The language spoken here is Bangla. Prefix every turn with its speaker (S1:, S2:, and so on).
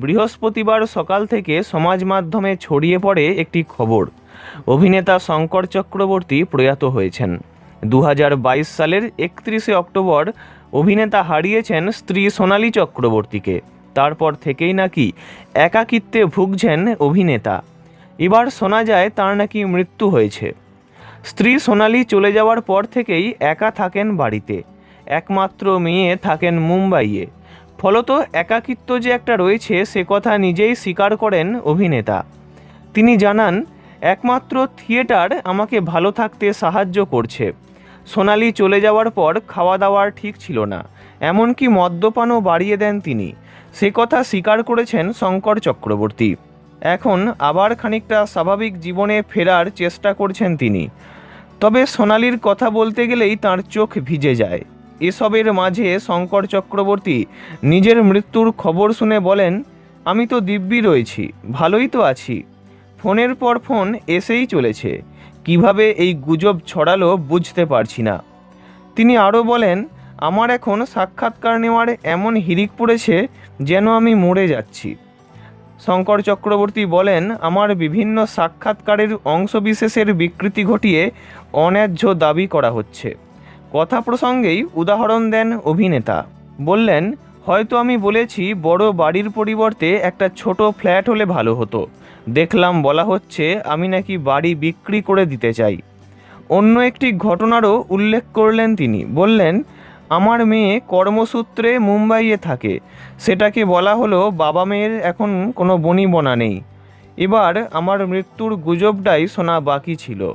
S1: বৃহস্পতিবার সকাল থেকে সমাজ মাধ্যমে ছড়িয়ে পড়ে একটি খবর। অভিনেতা শঙ্কর চক্রবর্তী প্রয়াত হয়েছেন। দু হাজার বাইশ সালের একত্রিশে অক্টোবর অভিনেতা হারিয়েছেন স্ত্রী সোনালী চক্রবর্তীকে। তারপর থেকেই নাকি একাকিত্বে ভুগছেন অভিনেতা। এবার শোনা যায় তার নাকি মৃত্যু হয়েছে। স্ত্রী সোনালি চলে যাওয়ার পর থেকেই একা থাকেন বাড়িতে। একমাত্র মেয়ে থাকেন মুম্বাইয়ে। ফলত একাকিত্ব যে একটা রয়েছে, সে কথা নিজেই স্বীকার করেন অভিনেতা। তিনি জানান, একমাত্র থিয়েটার আমাকে ভালো থাকতে সাহায্য করছে। সোনালি চলে যাওয়ার পর খাওয়া দাওয়ার ঠিক ছিল না। এমনকি মদ্যপানও বাড়িয়ে দেন তিনি। সে কথা স্বীকার করেছেন শঙ্কর চক্রবর্তী। এখন আবার খানিকটা স্বাভাবিক জীবনে ফেরার চেষ্টা করছেন তিনি। তবে সোনালির কথা বলতে গেলেই তার চোখ ভিজে যায়। এসবের মাঝে শঙ্কর চক্রবর্তী নিজের মৃত্যুর খবর শুনে বলেন, আমি তো দিব্যি রয়েছি, ভালোই তো আছি। ফোনের পর ফোন এসেই চলেছে, কীভাবে এই গুজব ছড়ালো বুঝতে পারছি না। তিনি আরও বলেন, আমার এখন সাক্ষাৎকার নেওয়ার এমন হিরিক পড়েছে যেন আমি মরে যাচ্ছি। শঙ্কর চক্রবর্তী বলেন, আমার বিভিন্ন সাক্ষাৎকারের অংশবিশেষের বিকৃতি ঘটিয়ে অন্যায্য দাবি করা হচ্ছে। কথা প্রসঙ্গেই উদাহরণ দেন অভিনেতা। বললেন, হয়তো আমি বলেছি বড় বাড়ির পরিবর্তে একটা ছোট ফ্ল্যাট হলে ভালো হতো। দেখলাম বলা হচ্ছে আমি নাকি বাড়ি বিক্রি করে দিতে চাই। অন্য একটি ঘটনারও উল্লেখ করলেন তিনি। বললেন, আমার মেয়ে কর্মসূত্রে মুম্বাইয়ে থাকে। সেটাকে বলা হলো বাবা মেয়ের এখন কোনো বনি বনা নেই। এবার আমার মৃত্যুর গুজবটাই শোনা বাকি ছিল।